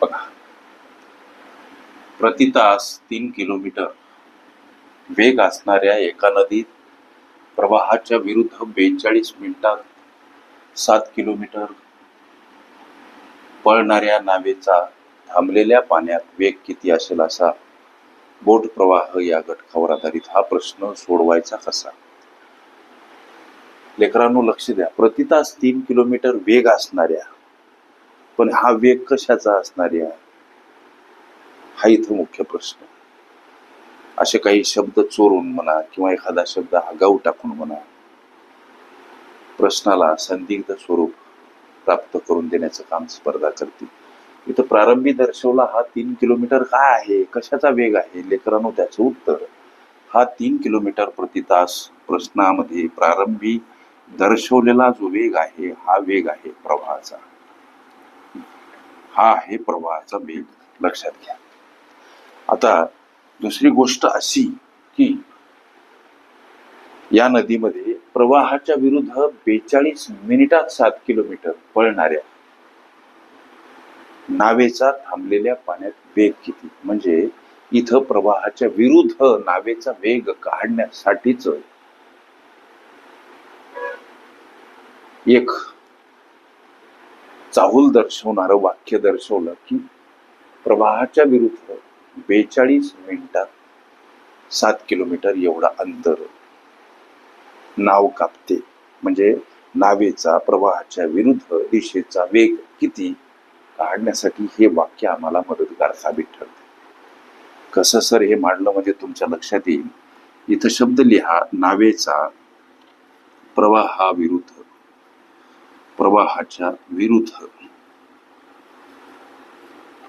बघा. प्रति तास तीन किलोमीटर. वेग असणाऱ्या एका नदीत प्रवाहाच्या विरुद्ध बेचाळीस मिनिटात सात किलोमीटर पळणाऱ्या नावेचा थांबलेल्या पाण्यात वेग किती असेल असा बोट प्रवाह या घटकावर आधारित हा प्रश्न सोडवायचा कसा? लेकरांनो लक्ष द्या. प्रति तास तीन किलोमीटर वेग असणाऱ्या पण हा वेग कशाचा असणाऱ्या हा इथं मुख्य प्रश्न. असे काही शब्द चोरून म्हणा किंवा एखादा शब्द आगाऊ टाकून म्हणा प्रश्नाला संदिग्ध स्वरूप प्राप्त करून देण्याचं काम स्पर्धा करते इथं प्रारंभी दर्शवला हा तीन किलोमीटर काय आहे? कशाचा वेग आहे? लेकरांनो त्याचं उत्तर. हा तीन किलोमीटर प्रति तास प्रश्नामध्ये प्रारंभी दर्शवलेला जो वेग आहे हा वेग आहे प्रवाहाचा. हा आहे प्रवाहाचा वेग लक्षात घ्या. आता दुसरी गोष्ट अशी की या नदीमध्ये प्रवाहाच्या विरुद्ध बेचाळीस मिनिटात सात किलोमीटर पळणाऱ्या नावेचा थांबलेल्या पाण्यात वेग किती? म्हणजे इथं प्रवाहाच्या विरुद्ध नावेचा वेग काढण्यासाठीच एक चाहूल दर्शवणारं वाक्य दर्शवलं की प्रवाहाच्या विरुद्ध बेचाळीस मिनिटात सात किलोमीटर एवढा अंतर नाव कापते. म्हणजे नावेचा प्रवाहाच्या विरुद्ध दिशेचा वेग किती काढण्यासाठी हे वाक्य आम्हाला मदतगार साबित ठरते. कसं सर हे मांडलं म्हणजे तुमच्या लक्षात येईल. इथं शब्द लिहा नावेचा प्रवाहाविरुद्ध. प्रवाहाच्या विरुद्ध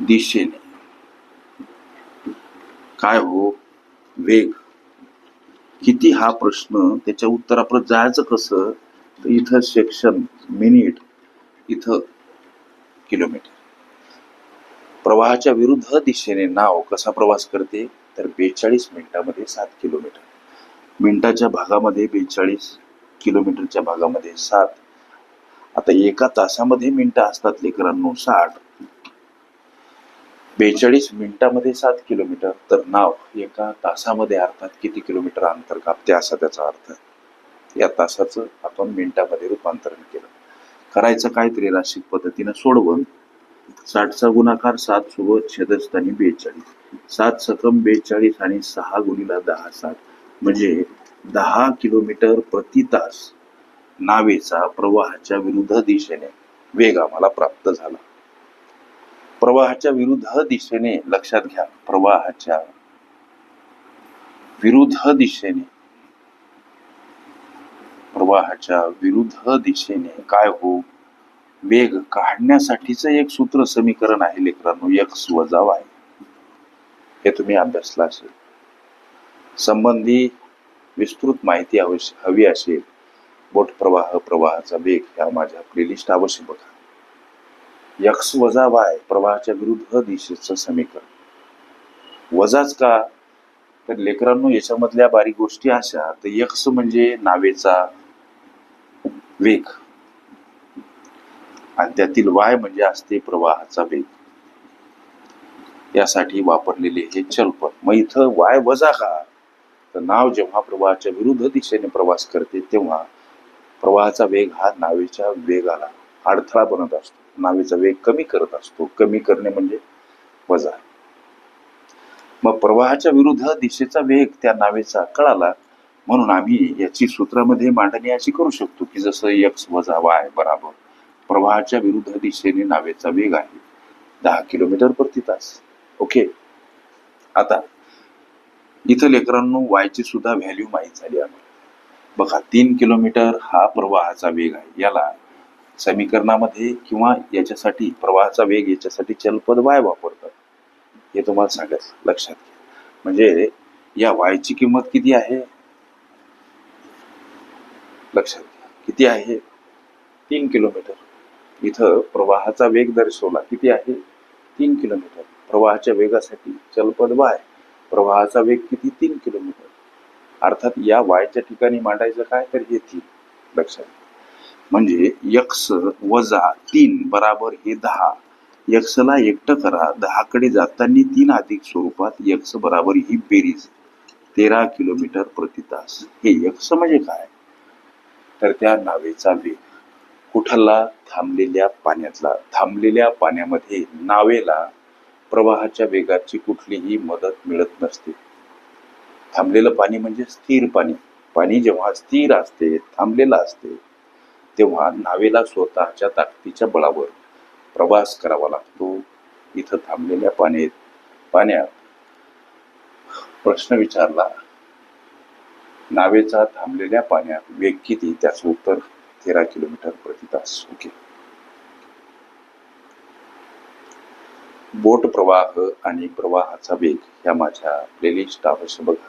दिशेने. काय हो? वेग. किती हा प्रश्न? त्याच्या उत्तरापर्यंत जायचं कसं? तर इथं सेक्शन मिनिट इथं किलोमीटर प्रवाहाच्या विरुद्ध दिशेने नाव कसा प्रवास करते? तर बेचाळीस मिनिटामध्ये सात किलोमीटर मिनिटाच्या भागामध्ये बेचाळीस किलोमीटरच्या भागामध्ये सात. आता एका तासामध्ये मिनिटं असतात लेकरांनो साठ. बेचाळीस मिनिटामध्ये सात किलोमीटर. तर नाव एका तासामध्ये अर्थात किती किलोमीटर अंतर कापते असा त्याचा अर्थ आहे. या तासाचं आपण मिनिटामध्ये रूपांतरण केलं. करायचं काय राशिक पद्धतीनं सोडवून साठचा गुणाकार सात सोबत छेदस्थानी बेचाळीस. सात सकम बेचाळीस आणि सहा गुणीला दहा सात म्हणजे दहा किलोमीटर प्रति तास नावेचा प्रवाहाच्या विरुद्ध दिशेने वेग आम्हाला प्राप्त झाला. प्रवाहाच्या विरुद्ध दिशेने लक्षात घ्या. प्रवाहाच्या विरुद्ध दिशेने. प्रवाहाच्या विरुद्ध दिशेने काय हो? वेग काढण्यासाठीच एक सूत्र समीकरण आहे लेकरांनो. एक्स वजा वाय हे तुम्ही अभ्यासला असेल. संबंधी विस्तृत माहिती आवश्यक हवी असेल. बोट प्रवाह प्रवाहाचा वेग ह्या माझ्या प्लेलिस्ट अवश्य बघा यक्स वजा वाय प्रवाहाच्या विरुद्ध दिशेचं समीकरण. वजाच का? तर लेकरांनो याच्यामधल्या बारीक गोष्टी अशा तर यक्स म्हणजे नावेचा वेग. आणि त्यातील वाय म्हणजे असते प्रवाहाचा वेग. यासाठी वापरलेले हे चलपद मग इथं वाय वजा का? तर नाव जेव्हा प्रवाहाच्या विरुद्ध दिशेने प्रवास करते तेव्हा प्रवाहाचा वेग हा नावेच्या वेगाला अडथळा बनत असतो. नावेचा वेग कमी करत असतो. कमी करणे म्हणजे वजा. मग प्रवाहाच्या विरुद्ध दिशेचा वेग त्या नावेचा कळाला म्हणून आम्ही याची सूत्रामध्ये मांडणी अशी करू शकतो की जसं एक्स वजा वाय बराबर प्रवाहाच्या विरुद्ध दिशेने नावेचा वेग आहे. दहा किलोमीटर प्रति तास. ओके? आता इथं लेकरांनो वायची सुद्धा व्हॅल्यू माहीत झाली आम्हाला बघा तीन किलोमीटर हा प्रवाहाचा वेग आहे. याला समीकरणामध्ये किंवा याच्यासाठी प्रवाहाचा वेग याच्यासाठी चलपद वाय वापरतात. हे तुम्हाला सांगत लक्षात घ्या. म्हणजे या वायची किंमत किती आहे? लक्षात घ्या. किती आहे? तीन किलोमीटर. इथं प्रवाहाचा वेग दर्शवला. किती आहे? तीन किलोमीटर. प्रवाहाच्या वेगासाठी चलपद वाय प्रवाहाचा वेग किती? तीन किलोमीटर. अर्थात या वायच्या ठिकाणी मांडायचं काय? तर हे तीन. लक्षात म्हणजे यक्ष वजा तीन बराबर हे दहा. यक्षला एकटं करा. दहाकडे जाताना तीन अधिक स्वरूपात यक्ष बराबर ही बेरीज. तेरा किलोमीटर प्रति तास. हे यक्ष म्हणजे काय? तर त्या नावेचा वेग. कुठला? थांबलेल्या पाण्यातला. थांबलेल्या पाण्यामध्ये नावेला प्रवाहाच्या वेगाची कुठलीही मदत मिळत नसते. थांबलेलं पाणी म्हणजे स्थिर पाणी. पाणी जेव्हा स्थिर असते थांबलेलं असते तेव्हा नावेला स्वतःच्या ताकदीच्या बळावर प्रवास करावा लागतो. इथं थांबलेल्या पाण्यात पाण्यात प्रश्न विचारला नावेचा थांबलेल्या पाण्यात वेग किती? त्याचं उत्तर तेरा किलोमीटर प्रति तास. ओके. बोट प्रवाह आणि प्रवाहाचा वेग ह्या माझ्या प्लेलिस्ट अवश्य बघा.